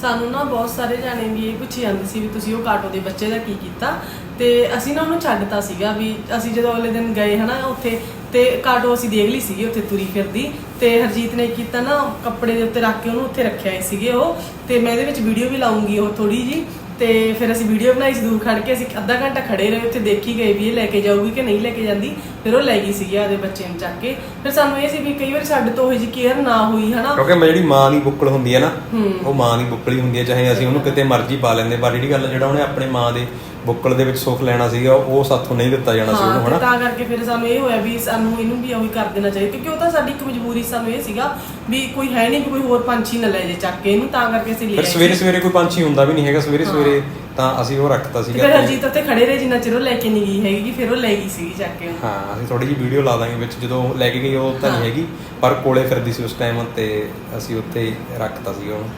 ਸਾਨੂੰ ਨਾ ਬਹੁਤ ਸਾਰੇ ਜਾਣੇ ਵੀ ਇਹ ਪੁੱਛੀ ਜਾਂਦੇ ਸੀ ਵੀ ਤੁਸੀਂ ਉਹ ਕਾਟੋ ਦੇ ਬੱਚੇ ਦਾ ਕੀ ਕੀਤਾ। ਤੇ ਅਸੀਂ ਨਾ ਉਹਨੂੰ ਛੱਡਤਾ ਸੀਗਾ ਵੀ ਅਸੀਂ ਜਦੋਂ ਅਗਲੇ ਦਿਨ ਗਏ ਹਨਾ ਉੱਥੇ, ਤੇ ਕਾਟੋ ਅਸੀਂ ਦੇਖ ਲਈ ਸੀਗੀ ਉੱਥੇ ਤੁਰੀ ਫਿਰਦੀ। ਤੇ ਹਰਜੀਤ ਨੇ ਕੀਤਾ ਨਾ ਕੱਪੜੇ ਦੇ ਉੱਤੇ ਰੱਖ ਕੇ ਉਹਨੂੰ ਉੱਥੇ ਰੱਖਿਆ ਸੀਗੇ ਉਹ। ਤੇ ਮੈਂ ਇਹਦੇ ਵਿੱਚ ਵੀਡੀਓ ਵੀ ਲਾਉਂਗੀ ਉਹ ਥੋੜੀ ਜੀ ਤੇ ਫਿਰ ਅਸੀਂ ਵੀਡੀਓ ਬਣਾਈ ਸੀ ਦੂਰ ਖੜ ਕੇ ਅਸੀਂ ਅੱਧਾ ਘੰਟਾ ਖੜੇ ਰਹੇ ਉੱਥੇ ਦੇਖੀ ਗਏ ਵੀ ਇਹ ਲੈ ਕੇ ਜਾਊਗੀ ਕਿ ਨਹੀਂ ਲੈ ਕੇ ਜਾਂਦੀ ਫਿਰ ਉਹ ਲੈ ਗਈ ਸੀਗੀ ਆਦੇ ਬੱਚੇ ਨੂੰ ਚੱਕ ਕੇ। ਫਿਰ ਸਾਨੂੰ ਇਹ ਸੀ ਵੀ ਕਈ ਵਾਰ ਸਾਡੇ ਤੋਂ ਉਹ ਜੀ ਕੇਅਰ ਨਾ ਹੋਈ ਹਨਾ? ਕਿਉਂਕਿ ਮੈਂ ਜਿਹੜੀ ਮਾਂ ਦੀ ਬੁੱਕਲ ਹੁੰਦੀ ਹੈ ਨਾ ਉਹ ਮਾਂ ਦੀ ਬੁੱਕਲ ਹੀ ਹੁੰਦੀ ਹੈ ਚਾਹੇ ਅਸੀਂ ਉਹਨੂੰ ਕਿਤੇ ਮਰਜ਼ੀ ਪਾ ਲੈਂਦੇ ਪਰ ਜਿਹੜੀ ਗੱਲ ਜਿਹੜਾ ਉਹਨੇ ਆਪਣੇ ਮਾਂ ਦੇ ਬੁੱਕਲ ਦੇ ਵਿੱਚ ਸੁੱਖ ਲੈਣਾ ਸੀਗਾ ਉਹ ਸਾਥੋਂ ਨਹੀਂ ਦਿੱਤਾ ਜਾਣਾ ਸੀ ਉਹਨੂੰ ਹਨਾ? ਤਾਂ ਕਰਕੇ ਫਿਰ ਸਾਨੂੰ ਇਹ ਹੋਇਆ ਵੀ ਸਾਨੂੰ ਇਹਨੂੰ ਵੀ ਉਹੀ ਕਰ ਦੇਣਾ ਚਾਹੀਦਾ ਕਿਉਂਕਿ ਉਹ ਤਾਂ ਸਾਡੀ ਇੱਕ ਮਜਬੂਰੀ ਸੀ, ਸਾਨੂੰ ਇਹ ਸੀਗਾ ਵੀ ਕੋਈ ਹੈ ਨਹੀਂ ਕਿ ਕੋਈ ਹੋਰ ਪੰਛੀ ਨਾ ਲੈ ਜੇ ਚੱਕ ਕੇ ਇਹਨੂੰ ਤਾਂ ਕਰਕੇ ਅਸੀਂ ਲੈ ਫਿਰ ਆਏ ਸਵੇਰੇ ਸੀ। ਸਵੇਰੇ ਕੋਈ ਪੰਛੀ ਹੁੰਦਾ ਵੀ ਨਹੀਂ ਹੈਗਾ ਸਵੇਰੇ ਸਵੇਰੇ ਤਾਂ ਅਸੀਂ ਉਹ ਰੱਖਤਾ ਸੀਗਾ ਫਿਰ ਤੇ- ਹਰਜੀਤ ਉੱਥੇ ਖੜੇ ਰਹੇ ਜਿੰਨਾ ਚਿਰ ਉਹ ਲੈ ਕੇ ਨਹੀਂ ਗਈ ਹੈਗੀ ਫਿਰ ਉਹ ਲੈ ਗਈ ਸੀਗੀ ਚੱਕ ਕੇ। ਹਾਂ ਅਸੀਂ ਥੋੜੀ ਜਿਹੀ ਵੀਡੀਓ ਲਾ ਦਾਂਗੇ ਵਿੱਚ ਜਦੋਂ ਲੈ ਕੇ ਗਈ ਉਹ ਤਾਂ ਨਹੀਂ ਹੈਗੀ ਪਰ ਕੋਲੇ ਫਿਰਦੀ ਸੀ ਉਸ ਟਾਈਮ ਤੇ ਅਸੀਂ ਉੱਥੇ ਰੱਖਤਾ ਸੀ ਉਹਨੂੰ।